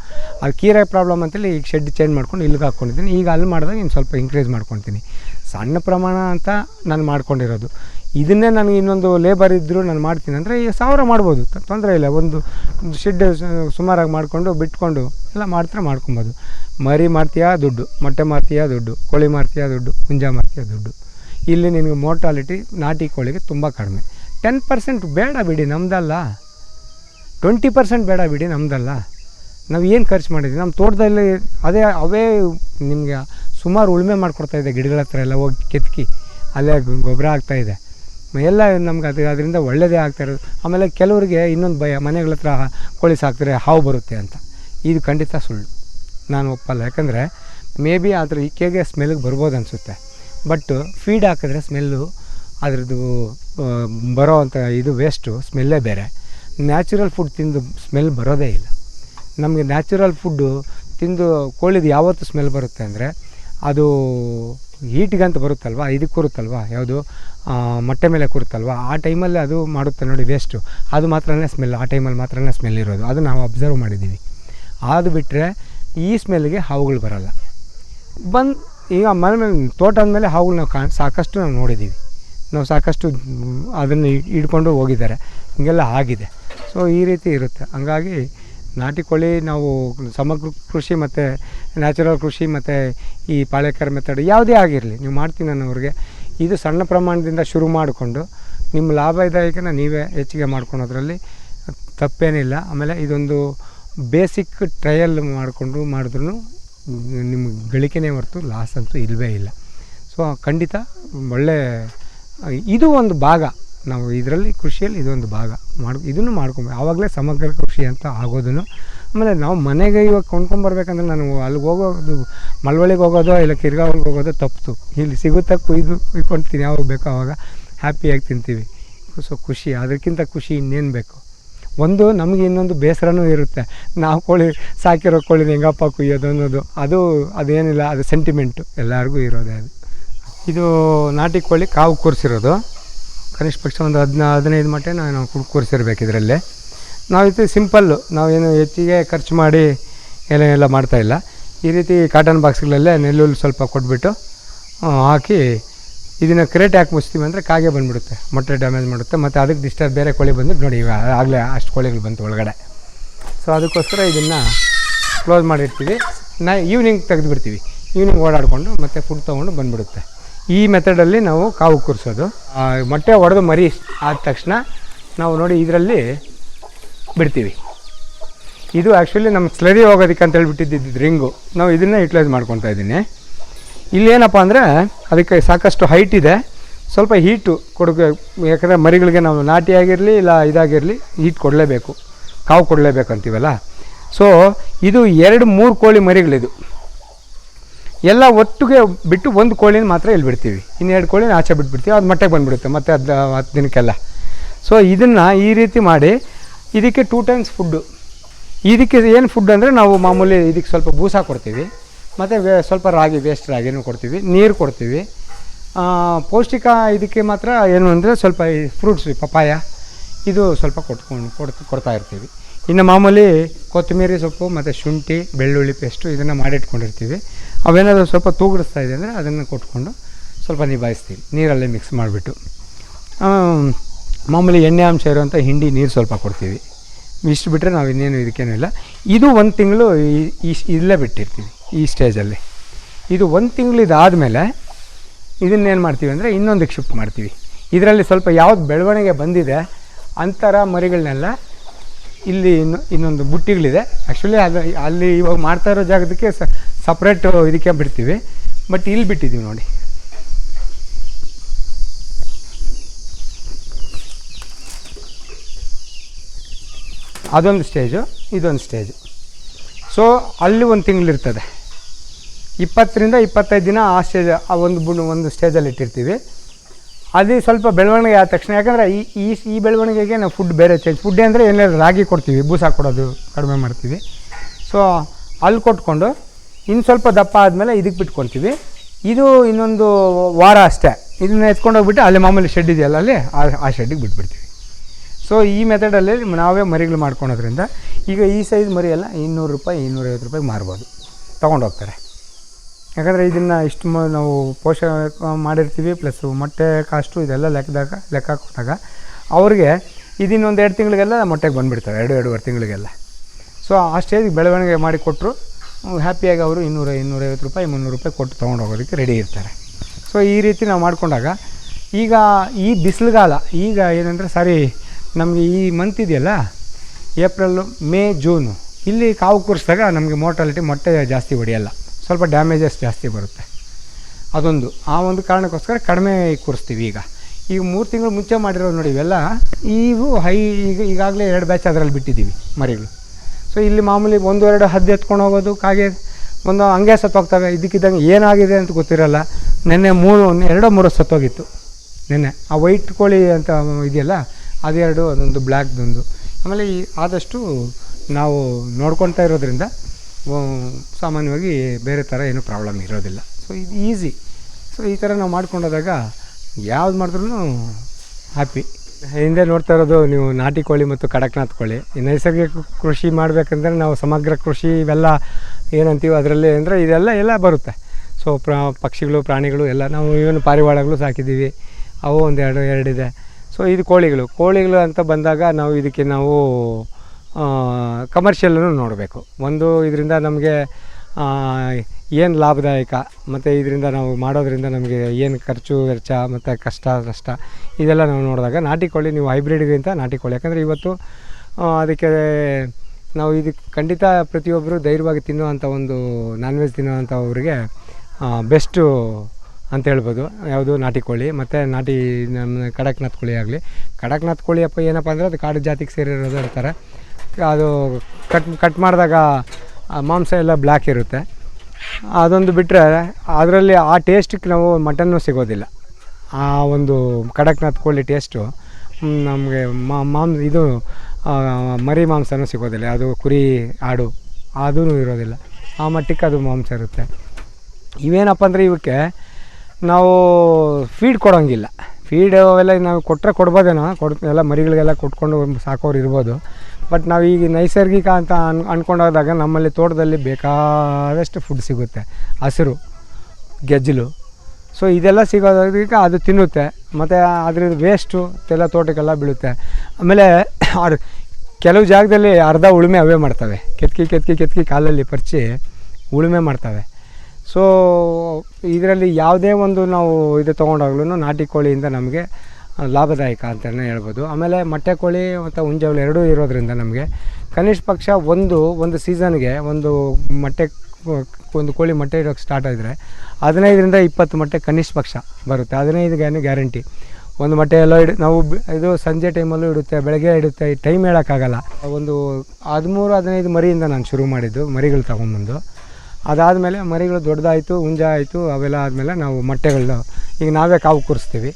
ಅದು ಕೀರೆ ಪ್ರಾಬ್ಲಮ್ ಅಂತೇಳಿ ಈಗ ಶೆಡ್ ಚೇಂಜ್ ಮಾಡ್ಕೊಂಡು ಇಲ್ಲಿಗೆ ಹಾಕ್ಕೊಂಡಿದ್ದೀನಿ ಈಗ ಅಲ್ಲಿ ಮಾಡಿದಾಗ ಇನ್ನು ಸ್ವಲ್ಪ ಇನ್ಕ್ರೀಸ್ ಮಾಡ್ಕೊತೀನಿ. ಸಣ್ಣ ಪ್ರಮಾಣ ಅಂತ ನಾನು ಮಾಡ್ಕೊಂಡಿರೋದು. ಇದನ್ನೇ ನನಗೆ ಇನ್ನೊಂದು ಲೇಬರ್ ಇದ್ದರೂ ನಾನು ಮಾಡ್ತೀನಿ. ಅಂದರೆ ಈ ಸಾವಿರ ಮಾಡ್ಬೋದು. ತೊಂದರೆ ಇಲ್ಲ. ಒಂದು ಶೆಡ್ ಸುಮಾರಾಗಿ ಮಾಡಿಕೊಂಡು, ಬಿಟ್ಕೊಂಡು ಎಲ್ಲ ಮಾಡ್ತಾರೆ, ಮಾಡ್ಕೊಬೋದು. ಮರಿ ಮಾಡ್ತೀಯಾ ದುಡ್ಡು. ಮೊಟ್ಟೆ ಮಾಡ್ತೀಯಾ ದುಡ್ಡು. ಕೋಳಿ ಮಾಡ್ತೀಯಾ ದುಡ್ಡು. ಹುಂಜ ಮಾಡ್ತೀಯಾ ದುಡ್ಡು. ಇಲ್ಲಿ ನಿನಗೆ ಮೋರ್ಟಾಲಿಟಿ ನಾಟಿ ಕೋಳಿಗೆ ತುಂಬ ಕಡಿಮೆ. ಟೆನ್ ಪರ್ಸೆಂಟ್ ಬೇಡ ಬಿಡಿ ನಮ್ಮದಲ್ಲ ಟ್ವೆಂಟಿ ಪರ್ಸೆಂಟ್ ಬೇಡ ಬಿಡಿ ನಮ್ಮದಲ್ಲ ನಾವು ಏನು ಖರ್ಚು ಮಾಡಿದ್ವಿ? ನಮ್ಮ ತೋಟದಲ್ಲಿ ಅದೇ, ಅವೇ ನಿಮಗೆ ಸುಮಾರು ಉಳುಮೆ ಮಾಡ್ಕೊಡ್ತಾ ಇದೆ ಗಿಡಗಳ ಹತ್ರ ಎಲ್ಲ ಹೋಗಿ ಕೆತ್ಕಿ. ಅಲ್ಲೇ ಗೊಬ್ಬರ ಆಗ್ತಾಯಿದೆ ಎಲ್ಲ ನಮ್ಗೆ ಅದು ಅದರಿಂದ ಒಳ್ಳೆಯದೇ ಆಗ್ತಾ ಇರೋದು. ಆಮೇಲೆ ಕೆಲವರಿಗೆ ಇನ್ನೊಂದು ಭಯ, ಮನೆಗಳ ಹತ್ರ ಕೋಳಿ ಸಾಕ್ತಾರೆ ಹಾವು ಬರುತ್ತೆ ಅಂತ. ಇದು ಖಂಡಿತ ಸುಳ್ಳು. ನಾನು ಒಪ್ಪಲ್ಲ. ಯಾಕಂದರೆ ಮೇ ಬಿ ಅದ್ರ ಇಕ್ಕೆಗೆ ಸ್ಮೆಲ್ಗೆ ಬರ್ಬೋದು ಅನಿಸುತ್ತೆ. ಬಟ್ ಫೀಡ್ ಹಾಕಿದ್ರೆ ಸ್ಮೆಲ್ಲು ಅದರದ್ದು ಬರೋ ಅಂಥ ಇದು ವೇಸ್ಟು ಸ್ಮೆಲ್ಲೇ ಬೇರೆ. ನ್ಯಾಚುರಲ್ ಫುಡ್ ತಿಂದು ಸ್ಮೆಲ್ ಬರೋದೇ ಇಲ್ಲ. ನಮಗೆ ನ್ಯಾಚುರಲ್ ಫುಡ್ಡು ತಿಂದು ಕೋಳಿದು ಯಾವತ್ತು ಸ್ಮೆಲ್ ಬರುತ್ತೆ ಅಂದರೆ ಅದು ಹೀಟಿಗಂತ ಬರುತ್ತಲ್ವ? ಇದಕ್ಕೆ ಕೂರುತ್ತಲ್ವ? ಯಾವುದು? ಮೊಟ್ಟೆ ಮೇಲೆ ಕೂರುತ್ತಲ್ವ? ಆ ಟೈಮಲ್ಲಿ ಅದು ಮಾಡುತ್ತೆ ನೋಡಿ ವೇಸ್ಟು ಅದು ಮಾತ್ರನೇ ಸ್ಮೆಲ್ ಆ ಟೈಮಲ್ಲಿ ಮಾತ್ರನೇ ಸ್ಮೆಲ್ ಇರೋದು. ಅದು ನಾವು ಅಬ್ಸರ್ವ್ ಮಾಡಿದ್ದೀವಿ. ಅದು ಬಿಟ್ಟರೆ ಈ ಸ್ಮೆಲ್ಗೆ ಹಾವುಗಳು ಬರಲ್ಲ. ಬಂದು, ಈಗ ಮನೆ ಮೇಲೆ ತೋಟ ಅಂದಮೇಲೆ ಹಾವುಗಳು ನಾವು ಕಾಣ್ ಸಾಕಷ್ಟು ನಾವು ನೋಡಿದ್ದೀವಿ. ನಾವು ಸಾಕಷ್ಟು ಅದನ್ನು ಇಟ್ಕೊಂಡು ಹೋಗಿದ್ದಾರೆ. ಹಿಂಗೆಲ್ಲ ಆಗಿದೆ. ಸೊ ಈ ರೀತಿ ಇರುತ್ತೆ. ಹಂಗಾಗಿ ನಾಟಿ ಕೋಳಿ ನಾವು ಸಮಗ್ರ ಕೃಷಿ ಮತ್ತು ನ್ಯಾಚುರಲ್ ಕೃಷಿ ಮತ್ತು ಈ ಪಾಳೆಕರ್ ಮೆಥಡ್ ಯಾವುದೇ ಆಗಿರಲಿ, ನೀವು ಮಾಡ್ತೀನಿ ಅನ್ನೋರಿಗೆ ಇದು ಸಣ್ಣ ಪ್ರಮಾಣದಿಂದ ಶುರು ಮಾಡಿಕೊಂಡು ನಿಮ್ಮ ಲಾಭದಾಯಕನ ನೀವೇ ಹೆಚ್ಚಿಗೆ ಮಾಡ್ಕೊಳೋದ್ರಲ್ಲಿ ತಪ್ಪೇನಿಲ್ಲ. ಆಮೇಲೆ ಇದೊಂದು ಬೇಸಿಕ್ ಟ್ರಯಲ್ ಮಾಡಿಕೊಂಡು ಮಾಡಿದ್ರೂ ನಿಮ್ಮ ಗಳಿಕೆನೇ ಹೊರತು ಲಾಸ್ ಅಂತೂ ಇಲ್ಲವೇ ಇಲ್ಲ. ಸೊ ಖಂಡಿತ ಒಳ್ಳೆ, ಇದು ಒಂದು ಭಾಗ. ನಾವು ಇದರಲ್ಲಿ ಕೃಷಿಯಲ್ಲಿ ಇದೊಂದು ಭಾಗ. ಮಾಡಿ, ಇದನ್ನು ಮಾಡ್ಕೊಬೇಕು ಆವಾಗಲೇ ಸಮಗ್ರ ಕೃಷಿ ಅಂತ ಆಗೋದನ್ನು. ಆಮೇಲೆ ನಾವು ಮನೆಗೆ ಇವಾಗ ಕೊಂಡ್ಕೊಂಬರ್ಬೇಕಂದ್ರೆ ನಾನು ಅಲ್ಲಿಗೆ ಹೋಗೋದು, ಮಳವಳ್ಳಿಗೆ ಹೋಗೋದೋ ಇಲ್ಲ ಕಿರ್ಗಾವಲ್ಗೆ ಹೋಗೋದೋ ತಪ್ಪು. ಇಲ್ಲಿ ಸಿಗುತ್ತಾ ಕುಯ್ದು ಕುಯ್ಕೊಳ್ತೀನಿ ಯಾವಾಗ ಬೇಕೋ ಆವಾಗ ಹ್ಯಾಪಿಯಾಗಿ ತಿಂತೀವಿ. ಸೊ ಖುಷಿ ಅದಕ್ಕಿಂತ ಖುಷಿ ಇನ್ನೇನು ಬೇಕು? ಒಂದು ನಮಗೆ ಇನ್ನೊಂದು ಬೇಸರನೂ ಇರುತ್ತೆ. ನಾವು ಕೋಳಿ, ಸಾಕಿರೋ ಕೋಳಿನ ಹೆಂಗಪ್ಪ ಕುಯ್ಯೋದು ಅನ್ನೋದು. ಅದು, ಅದೇನಿಲ್ಲ, ಅದು ಸೆಂಟಿಮೆಂಟು ಎಲ್ಲರಿಗೂ ಇರೋದೇ ಅದು. ಇದು ನಾಟಿ ಕೋಳಿ, ಕಾವು ಕೂರಿಸಿರೋದು. ಕನಿಷ್ಠ ಪಕ್ಷ ಒಂದು ಹದಿನಾ, ಹದಿನೈದು ಮಟ್ಟೆ ನಾನು ಕೂರಿಸಿರ್ಬೇಕು ಇದರಲ್ಲಿ ನಾವು ಇದು ಸಿಂಪಲ್ಲು ನಾವೇನು ಹೆಚ್ಚಿಗೆ ಖರ್ಚು ಮಾಡಿ ಏನೇನೆಲ್ಲ ಮಾಡ್ತಾಯಿಲ್ಲ ಈ ರೀತಿ ಕಾಟನ್ ಬಾಕ್ಸ್ಗಳಲ್ಲೇ ನೆಲ್ಲುಲ್ಲು ಸ್ವಲ್ಪ ಕೊಟ್ಬಿಟ್ಟು ಹಾಕಿ ಇದನ್ನು ಕ್ರೇಟ್ ಹಾಕಿ ಮುಚ್ತೀವಿ ಅಂದರೆ ಕಾಗೆ ಬಂದುಬಿಡುತ್ತೆ. ಮೊಟ್ಟೆ ಡ್ಯಾಮೇಜ್ ಮಾಡುತ್ತೆ. ಮತ್ತು ಅದಕ್ಕೆ ಡಿಸ್ಟರ್ಬ್ ಬೇರೆ ಕೋಳಿ ಬಂದು ನೋಡಿ ಆಗಲೇ ಅಷ್ಟು ಕೋಳಿಗಳು ಬಂತು ಒಳಗಡೆ. ಸೊ ಅದಕ್ಕೋಸ್ಕರ ಇದನ್ನು ಕ್ಲೋಸ್ ಮಾಡಿರ್ತೀವಿ. ನಾ ಈವ್ನಿಂಗ್ ತೆಗೆದುಬಿಡ್ತೀವಿ. ಈವ್ನಿಂಗ್ ಓಡಾಡಿಕೊಂಡು ಮತ್ತೆ ಫುಡ್ ತೊಗೊಂಡು ಬಂದುಬಿಡುತ್ತೆ. ಈ ಮೆಥಡಲ್ಲಿ ನಾವು ಕಾವು ಕೂರಿಸೋದು. ಮೊಟ್ಟೆ ಹೊಡೆದು ಮರಿ ಆದ ತಕ್ಷಣ ನಾವು ನೋಡಿ ಇದರಲ್ಲಿ ಬಿಡ್ತೀವಿ. ಇದು ಆ್ಯಕ್ಚುಲಿ ನಮ್ಮ ಸ್ಲರಿ ಹೋಗೋದಕ್ಕೆ ಅಂತ ಹೇಳ್ಬಿಟ್ಟಿದ್ದು ರಿಂಗು. ನಾವು ಇದನ್ನೇ ಯುಟಿಲೈಸ್ ಮಾಡ್ಕೊತಾ ಇದ್ದೀನಿ. ಇಲ್ಲೇನಪ್ಪ ಅಂದರೆ ಅದಕ್ಕೆ ಸಾಕಷ್ಟು ಹೈಟ್ ಇದೆ. ಸ್ವಲ್ಪ ಹೀಟು ಕೊಡಬೇಕು ಯಾಕಂದರೆ ಮರಿಗಳಿಗೆ ನಾವು ನಾಟಿ ಆಗಿರಲಿ ಇಲ್ಲ ಇದಾಗಿರಲಿ ಹೀಟ್ ಕೊಡಲೇಬೇಕು. ಕಾವು ಕೊಡಲೇಬೇಕು ಅಂತೀವಲ್ಲ. ಸೊ ಇದು ಎರಡು ಮೂರು ಕೋಳಿ ಮರಿಗಳಿದು. ಎಲ್ಲ ಒಟ್ಟಿಗೆ ಬಿಟ್ಟು ಒಂದು ಕೋಳಿನ ಮಾತ್ರ ಇಲ್ಲಿ ಬಿಡ್ತೀವಿ. ಇನ್ನೆರಡು ಕೋಳಿನ ಆಚೆ ಬಿಟ್ಬಿಡ್ತೀವಿ. ಅದು ಮೊಟ್ಟೆಗೆ ಬಂದುಬಿಡುತ್ತೆ, ಮತ್ತೆ ಅದು ಹತ್ತು ದಿನಕ್ಕೆಲ್ಲ. ಸೊ ಇದನ್ನು ಈ ರೀತಿ ಮಾಡಿ, ಇದಕ್ಕೆ ಟೂ ಟೈಮ್ಸ್ ಫುಡ್ಡು ಇದಕ್ಕೆ ಏನು ಫುಡ್ ಅಂದರೆ ನಾವು ಮಾಮೂಲಿ ಇದಕ್ಕೆ ಸ್ವಲ್ಪ ಬೂಸ ಕೊಡ್ತೀವಿ, ಮತ್ತು ಸ್ವಲ್ಪ ರಾಗಿ ವೇಸ್ಟ್ ರಾಗಿನೂ ಕೊಡ್ತೀವಿ, ನೀರು ಕೊಡ್ತೀವಿ. ಪೌಷ್ಟಿಕ ಇದಕ್ಕೆ ಮಾತ್ರ ಏನು ಅಂದರೆ ಸ್ವಲ್ಪ ಫ್ರೂಟ್ಸ್ ಪಪ್ಪಾಯ, ಇದು ಸ್ವಲ್ಪ ಕೊಟ್ಕೊಂಡು ಕೊಡ್ತಾ ಇರ್ತೀವಿ. ಇನ್ನು ಮಾಮೂಲಿ ಕೊತ್ತಂಬರಿ ಸೊಪ್ಪು ಮತ್ತು ಶುಂಠಿ, ಬೆಳ್ಳುಳ್ಳಿ ಪೇಸ್ಟು ಇದನ್ನು ಮಾಡಿಟ್ಕೊಂಡಿರ್ತೀವಿ. ಅವೇನಾದರೂ ಸ್ವಲ್ಪ ತೂಗಿಡಿಸ್ತಾ ಇದೆ ಅಂದರೆ ಅದನ್ನು ಕೊಟ್ಕೊಂಡು ಸ್ವಲ್ಪ ನಿಭಾಯಿಸ್ತೀವಿ. ನೀರಲ್ಲೇ ಮಿಕ್ಸ್ ಮಾಡಿಬಿಟ್ಟು. ಮಾಮೂಲಿ ಎಣ್ಣೆ ಅಂಶ ಇರುವಂಥ ಹಿಂಡಿ ನೀರು ಸ್ವಲ್ಪ ಕೊಡ್ತೀವಿ. ಇಷ್ಟು ಬಿಟ್ಟರೆ ನಾವು ಇನ್ನೇನು ಇದಕ್ಕೇನೂ ಇಲ್ಲ. ಇದು ಒಂದು ತಿಂಗಳು ಈ- ಇಲ್ಲೇ ಬಿಟ್ಟಿರ್ತೀವಿ ಈ ಸ್ಟೇಜಲ್ಲಿ ಇದು ಒಂದು ತಿಂಗಳು ಇದಾದಮೇಲೆ ಇದನ್ನೇನು ಮಾಡ್ತೀವಿ ಅಂದರೆ ಇನ್ನೊಂದಕ್ಕೆ ಶಿಫ್ಟ್ ಮಾಡ್ತೀವಿ. ಇದರಲ್ಲಿ ಸ್ವಲ್ಪ ಯಾವ್ದು ಬೆಳವಣಿಗೆ ಬಂದಿದೆ ಅಂತರ ಮರಿಗಳನ್ನೆಲ್ಲ ಇಲ್ಲಿ ಇನ್ನು ಇನ್ನೊಂದು ಬುಟ್ಟಿಗಳಿದೆ. ಆ್ಯಕ್ಚುಲಿ ಅದು ಅಲ್ಲಿ ಇವಾಗ ಮಾಡ್ತಾ ಇರೋ ಜಾಗದಕ್ಕೆ ಸಪ್ರೇಟ್ ಇದಕ್ಕೆ ಬಿಡ್ತೀವಿ. ಬಟ್ ಇಲ್ಲಿ ಬಿಟ್ಟಿದ್ದೀವಿ ನೋಡಿ. ಅದೊಂದು ಸ್ಟೇಜು ಇದೊಂದು ಸ್ಟೇಜು ಸೊ ಅಲ್ಲಿ ಒಂದು ತಿಂಗಳಿರ್ತದೆ ಇಪ್ಪತ್ತರಿಂದ ಇಪ್ಪತ್ತೈದು ದಿನ ಆ ಸ್ಟೇಜ್ ಆ ಒಂದು ಬುಡ್ ಒಂದು ಸ್ಟೇಜಲ್ಲಿ ಇಟ್ಟಿರ್ತೀವಿ. ಅದು ಸ್ವಲ್ಪ ಬೆಳವಣಿಗೆ ಆದ ತಕ್ಷಣ, ಯಾಕಂದರೆ ಈ ಈ ಬೆಳವಣಿಗೆಗೆ ನಾವು ಫುಡ್ ಬೇರೆ ಚೇಂಜ್ ಫುಡ್ ಅಂದರೆ ಏನಾದ್ರು ರಾಗಿ ಕೊಡ್ತೀವಿ, ಬೂಸ ಕೊಡೋದು ಕಡಿಮೆ ಮಾಡ್ತೀವಿ. ಸೊ ಅಲ್ಲಿ ಕೊಟ್ಕೊಂಡು ಇನ್ನು ಸ್ವಲ್ಪ ದಪ್ಪ ಆದಮೇಲೆ ಇದಕ್ಕೆ ಬಿಟ್ಕೊಳ್ತೀವಿ. ಇದು ಇನ್ನೊಂದು ವಾರ ಅಷ್ಟೇ. ಇದನ್ನ ಎತ್ಕೊಂಡು ಹೋಗ್ಬಿಟ್ಟು ಅಲ್ಲಿ ಮಾಮೂಲಿ ಶೆಡ್ ಇದೆಯಲ್ಲ ಅಲ್ಲಿ, ಆ ಶೆಡ್ಡಿಗೆ ಬಿಟ್ಬಿಡ್ತೀವಿ. ಸೊ ಈ ಮೆಥಡಲ್ಲಿ ನಾವೇ ಮರಿಗಳು ಮಾಡ್ಕೊಳೋದ್ರಿಂದ ಈಗ ಈ ಸೈಜ್ ಮರಿ ಎಲ್ಲ ಇನ್ನೂರು ರೂಪಾಯಿ, ಇನ್ನೂರೈವತ್ತು ರೂಪಾಯಿಗೆ ಮಾರ್ಬೋದು. ತೊಗೊಂಡು ಹೋಗ್ತಾರೆ ಯಾಕಂದರೆ ಇದನ್ನು ಇಷ್ಟು ನಾವು ಪೋಷಕ ಮಾಡಿರ್ತೀವಿ ಪ್ಲಸ್ಸು ಮೊಟ್ಟೆ ಕಾಸ್ಟು ಇದೆಲ್ಲ ಲೆಕ್ಕದಾಗ, ಲೆಕ್ಕ ಹಾಕಿದಾಗ ಅವ್ರಿಗೆ ಇದಿನ್ನೊಂದು ಎರಡು ತಿಂಗಳಿಗೆಲ್ಲ ಮೊಟ್ಟೆಗೆ ಬಂದುಬಿಡ್ತಾರೆ, ಎರಡು, ಎರಡುವರೆ ತಿಂಗಳಿಗೆಲ್ಲ. ಸೊ ಆ ಸ್ಟೇಜಿಗೆ ಬೆಳವಣಿಗೆ ಮಾಡಿ ಕೊಟ್ಟರು ಹ್ಯಾಪಿಯಾಗಿ ಅವರು ಇನ್ನೂರ, ಇನ್ನೂರೈವತ್ತು ರೂಪಾಯಿ, ಮುನ್ನೂರು ರೂಪಾಯಿ ಕೊಟ್ಟು ತೊಗೊಂಡು ಹೋಗೋದಕ್ಕೆ ರೆಡಿ ಇರ್ತಾರೆ. ಸೊ ಈ ರೀತಿ ನಾವು ಮಾಡಿಕೊಂಡಾಗ ಈಗ ಈ ಬಿಸಿಲುಗಾಲ, ಈಗ ಏನಂದರೆ ಸಾರಿ ನಮಗೆ ಈ ಮಂತ್ ಇದೆಯಲ್ಲ ಏಪ್ರಿಲ್ಲು ಮೇ ಜೂನು ಇಲ್ಲಿ ಕಾವು ಕೂರಿಸಿದಾಗ ನಮಗೆ ಮೋಟಾಲಿಟಿ ಮೊಟ್ಟೆ ಜಾಸ್ತಿ ಹೊಡೆಯಲ್ಲ. ಸ್ವಲ್ಪ ಡ್ಯಾಮೇಜಸ್ ಜಾಸ್ತಿ ಬರುತ್ತೆ. ಅದೊಂದು. ಆ ಒಂದು ಕಾರಣಕ್ಕೋಸ್ಕರ ಕಡಿಮೆ ಕೂರಿಸ್ತೀವಿ ಈಗ. ಈಗ ಮೂರು ತಿಂಗಳು ಮುಂಚೆ ಮಾಡಿರೋದು ನೋಡಿ ಇವೆಲ್ಲ, ಇವು ಹೈ, ಈಗ, ಈಗಾಗಲೇ ಎರಡು ಬ್ಯಾಚ್ ಅದರಲ್ಲಿ ಬಿಟ್ಟಿದ್ದೀವಿ ಮರಿಗಳು. ಸೊ ಇಲ್ಲಿ ಮಾಮೂಲಿ ಒಂದು, ಎರಡು ಹದ್ದು ಎತ್ಕೊಂಡು ಹೋಗೋದು, ಕಾಗೆ ಒಂದು ಹಂಗೆ ಸತ್ತೋಗ್ತವೆ ಇದಕ್ಕಿದ್ದಂಗೆ ಏನಾಗಿದೆ ಅಂತ ಗೊತ್ತಿರಲ್ಲ. ನೆನ್ನೆ ಮೂರು, ಎರಡೋ ಮೂರು ಸತ್ತೋಗಿತ್ತು. ನೆನ್ನೆ. ಆ ವೈಟ್ ಕೋಳಿ ಅಂತ ಇದೆಯಲ್ಲ, ಅದೆರಡು, ಅದೊಂದು ಬ್ಲ್ಯಾಕ್ದೊಂದು ಆಮೇಲೆ ಈ ಆದಷ್ಟು ನಾವು ನೋಡ್ಕೊಳ್ತಾ ಇರೋದ್ರಿಂದ ಸಾಮಾನ್ಯವಾಗಿ ಬೇರೆ ಥರ ಏನು ಪ್ರಾಬ್ಲಮ್ ಇರೋದಿಲ್ಲ. ಸೊ ಇದು ಈಸಿ ಸೊ ಈ ಥರ ನಾವು ಮಾಡ್ಕೊಂಡೋದಾಗ ಯಾವ್ದು ಮಾಡಿದ್ರೂ ಹ್ಯಾಪಿ ಹಿಂದೆ ನೋಡ್ತಾ ಇರೋದು ನೀವು ನಾಟಿ ಕೋಳಿ ಮತ್ತು ಕಡಕ್ನಾಥ್ ಕೋಳಿ. ನೈಸರ್ಗಿಕ ಕೃಷಿ ಮಾಡಬೇಕಂದ್ರೆ ನಾವು ಸಮಗ್ರ ಕೃಷಿ ಇವೆಲ್ಲ ಏನಂತೀವಿ ಅದರಲ್ಲಿ ಅಂದರೆ ಇದೆಲ್ಲ ಎಲ್ಲ ಬರುತ್ತೆ. ಸೊ ಪ್ರಾ, ಪಕ್ಷಿಗಳು, ಪ್ರಾಣಿಗಳು ಎಲ್ಲ ನಾವು ಇವನು ಪಾರಿವಾಳಗಳು ಸಾಕಿದ್ದೀವಿ. ಅವು ಒಂದು ಎರಡು ಎರಡಿದೆ. ಸೊ ಇದು ಕೋಳಿಗಳು. ಕೋಳಿಗಳು ಅಂತ ಬಂದಾಗ ನಾವು ಇದಕ್ಕೆ ನಾವು ಕಮರ್ಷಿಯಲ್ಲೂ ನೋಡಬೇಕು. ಒಂದು ಇದರಿಂದ ನಮಗೆ ಏನು ಲಾಭದಾಯಕ, ಮತ್ತು ಇದರಿಂದ ನಾವು ಮಾಡೋದರಿಂದ ನಮಗೆ ಏನು ಖರ್ಚು, ವೆಚ್ಚ, ಮತ್ತು ಕಷ್ಟ, ನಷ್ಟ, ಇದೆಲ್ಲ ನಾವು ನೋಡಿದಾಗ ನಾಟಿ ಕೋಳಿ ನೀವು ಹೈಬ್ರಿಡ್ಗಿಂತ ನಾಟಿ ಕೋಳಿ ಯಾಕಂದರೆ ಇವತ್ತು ಅದಕ್ಕೆ ನಾವು ಇದಕ್ಕೆ ಖಂಡಿತ ಪ್ರತಿಯೊಬ್ಬರು ಧೈರ್ಯವಾಗಿ ತಿನ್ನುವಂಥ ಒಂದು ನಾನ್ ವೆಜ್ ತಿನ್ನುವಂಥವ್ರಿಗೆ ಬೆಸ್ಟು ಅಂತ ಹೇಳ್ಬೋದು. ಯಾವುದು ನಾಟಿ ಕೋಳಿ ಮತ್ತು ನಾಟಿ, ನಮ್ಮ ಕಡಕ್ನಾಥ್ ಕೋಳಿ ಆಗಲಿ. ಕಡಕ್ನಾಥ್ ಕೋಳಿ ಅಪ್ಪ ಏನಪ್ಪ ಅಂದರೆ ಅದು ಕಾಡು ಜಾತಿಗೆ ಸೇರಿರೋದು ಹೇಳ್ತಾರೆ ಅದು ಕಟ್ ಕಟ್ ಮಾಡಿದಾಗ ಮಾಂಸ ಎಲ್ಲ ಬ್ಲ್ಯಾಕ್ ಇರುತ್ತೆ. ಅದೊಂದು ಬಿಟ್ಟರೆ ಅದರಲ್ಲಿ ಆ ಟೇಸ್ಟಿಗೆ ನಾವು ಮಟನ್ನು ಸಿಗೋದಿಲ್ಲ. ಆ ಒಂದು ಕಡಕ್ನಾಥ್ ಕೋಳಿ ಟೇಸ್ಟು ನಮಗೆ ಮಾಂಸ ಇದು ಮರಿ ಮಾಂಸನೂ ಸಿಗೋದಿಲ್ಲ. ಅದು ಕುರಿ, ಆಡು ಅದೂ ಇರೋದಿಲ್ಲ. ಆ ಮಟ್ಟಕ್ಕೆ ಅದು ಮಾಂಸ ಇರುತ್ತೆ. ಇವೇನಪ್ಪ ಅಂದರೆ ಇವಕ್ಕೆ ನಾವು ಫೀಡ್ ಕೊಡೋಂಗಿಲ್ಲ. ಫೀಡ್ ಅವೆಲ್ಲ ನಾವು ಕೊಟ್ಟರೆ ಕೊಡ್ಬೋದೇನೋ, ಕೊಡ್, ಎಲ್ಲ ಮರಿಗಳಿಗೆಲ್ಲ ಕೊಟ್ಕೊಂಡು ಸಾಕೋರು ಇರ್ಬೋದು. ಬಟ್ ನಾವು ಈಗ ನೈಸರ್ಗಿಕ ಅಂತ ಅನ್ ಅಂದ್ಕೊಂಡೋದಾಗ ನಮ್ಮಲ್ಲಿ ತೋಟದಲ್ಲಿ ಬೇಕಾದಷ್ಟು ಫುಡ್ ಸಿಗುತ್ತೆ. ಹಸಿರು, ಗೆಜ್ಜಲು. ಸೊ ಇದೆಲ್ಲ ಸಿಗೋದಕ್ಕೆ ಅದು ತಿನ್ನುತ್ತೆ. ಮತ್ತು ಅದ್ರದ್ದು ವೇಸ್ಟು ತೆಲ ತೋಟಕ್ಕೆಲ್ಲ ಬೀಳುತ್ತೆ. ಆಮೇಲೆ *coughs* ಅದು ಕೆಲವು ಜಾಗದಲ್ಲಿ ಅರ್ಧ ಉಳುಮೆ ಅವೇ ಮಾಡ್ತವೆ. ಕೆತ್ಕಿ ಕೆತ್ಕಿ ಕೆತ್ಕಿ ಕಾಲಲ್ಲಿ ಪರ್ಚಿ ಉಳುಮೆ ಮಾಡ್ತವೆ. ಸೊ ಇದರಲ್ಲಿ ಯಾವುದೇ ಒಂದು ನಾವು ಇದು ತೊಗೊಂಡಾಗ್ಲೂ ನಾಟಿ ಕೋಳಿಯಿಂದ ನಮಗೆ ಲಾಭದಾಯಕ ಅಂತಲೇ ಹೇಳ್ಬೋದು. ಆಮೇಲೆ ಮೊಟ್ಟೆ ಕೋಳಿ ಮತ್ತು ಹುಂಜವಳಿ ಎರಡೂ ಇರೋದ್ರಿಂದ ನಮಗೆ ಕನಿಷ್ಠ ಪಕ್ಷ ಒಂದು ಒಂದು ಸೀಸನ್ಗೆ ಒಂದು ಮೊಟ್ಟೆ, ಒಂದು ಕೋಳಿ ಮೊಟ್ಟೆ ಇಡೋಕ್ಕೆ ಸ್ಟಾರ್ಟ್ ಆದರೆ ಹದಿನೈದರಿಂದ ಇಪ್ಪತ್ತು ಮೊಟ್ಟೆ ಕನಿಷ್ಠ ಪಕ್ಷ ಬರುತ್ತೆ. ಹದಿನೈದು ಗ್ಯಾರಂಟಿ ಒಂದು ಮೊಟ್ಟೆ ಎಲ್ಲ ಇಡ, ನಾವು ಇದು ಸಂಜೆ ಟೈಮಲ್ಲೂ ಇಡುತ್ತೆ, ಬೆಳಗ್ಗೆ ಇಡುತ್ತೆ ಟೈಮ್ ಹೇಳೋಕ್ಕಾಗಲ್ಲ. ಒಂದು ಹದಿಮೂರು, ಹದಿನೈದು ಮರಿಯಿಂದ ನಾನು ಶುರು ಮಾಡಿದ್ದು, ಮರಿಗಳು ತೊಗೊಂಬಂದು. ಅದಾದಮೇಲೆ ಮರಿಗಳು ದೊಡ್ಡದಾಯಿತು ಹುಂಜ ಆಯಿತು ಅವೆಲ್ಲ ಆದಮೇಲೆ ನಾವು ಮೊಟ್ಟೆಗಳನ್ನ ಈಗ ನಾವೇ ಕಾವು ಕೂರಿಸ್ತೀವಿ.